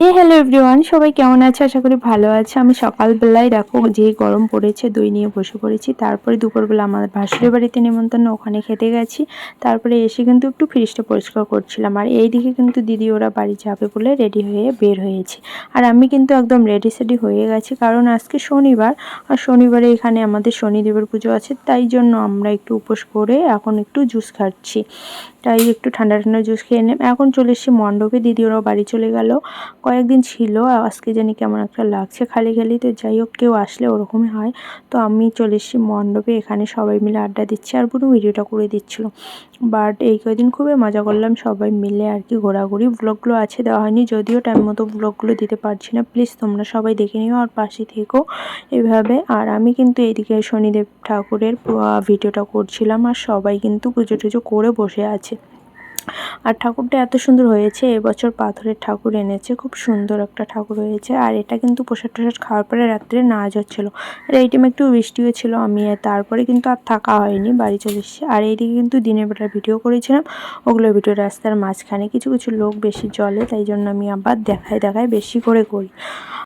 এ hello everyone সবাই কেমন আছে? আশা করি ভালো আছে। আমি সকালবেলায় দেখো যে গরম পড়েছে, দই নিয়ে বসে পড়েছি। তারপরে দুপুরবেলা আমাদের ভাসুরের বাড়িতে নিমন্ত্রণ, ওখানে খেতে গেছি। তারপরে এসে কিন্তু একটু ফ্রিজটা পরিষ্কার করছিলাম। আর এই দিকে কিন্তু দিদি ওরা বাড়ি যাবে বলে রেডি হয়ে বের হয়েছে। আর আমি কিন্তু একদম রেডি সেডি হয়ে গেছি। কারণ আজকে শনিবার, আর শনিবারে এখানে আমাদের শনিদেবের পুজো আছে। তাই জন্য আমরা একটু উপোস করে এখন একটু জুস খাচ্ছি। তাই একটু ঠান্ডা ঠান্ডা জুস খেয়ে নেব এখন চলে এসেছি মণ্ডপে। দিদি ওরাও বাড়ি চলে গেল। কয়েকদিন ছিল আজকে জানি কেমন একটা লাগছে খালি খালি। তো যাই হোক, কেউ আসলে ওরকমই হয়। তো আমি চলে এসেছি মণ্ডপে, এখানে সবাই মিলে আড্ডা দিচ্ছি আর পুরো ভিডিওটা করে দিচ্ছিল। বাট এই কদিন খুবই মজা করলাম সবাই মিলে আর কি ঘোরাঘুরি। ব্লগগুলো আছে, দেওয়া হয়নি, যদিও টাইম মতো ব্লগগুলো দিতে পারছি না। প্লিজ তোমরা সবাই দেখে নিও আর পাশে থেকো এভাবে। আর আমি কিন্তু এদিকে শনিদেব ঠাকুরের ভিডিওটা করছিলাম, আর সবাই কিন্তু পুজো টুজো করে বসে আছে। আর ঠাকুরটা এত সুন্দর হয়েছে, এবছর পাথরের ঠাকুর এনেছে, খুব সুন্দর একটা ঠাকুর হয়েছে। আর এটা কিন্তু প্রসাদ টসাদ খাওয়ার পরে রাত্রে নাচ হচ্ছিল আর এই টাইমে একটু বৃষ্টিও ছিল, আমি তারপরে কিন্তু আর থাকা হয়নি, বাড়ি চলে এসেছি। আর এইদিকে কিন্তু দিনের বেলা ভিডিও করেছিলাম, ওগুলো ভিডিও রাস্তার মাঝখানে কিছু কিছু লোক বেশি জলে, তাই জন্য আমি আবার দেখায় দেখায় বেশি করে করি।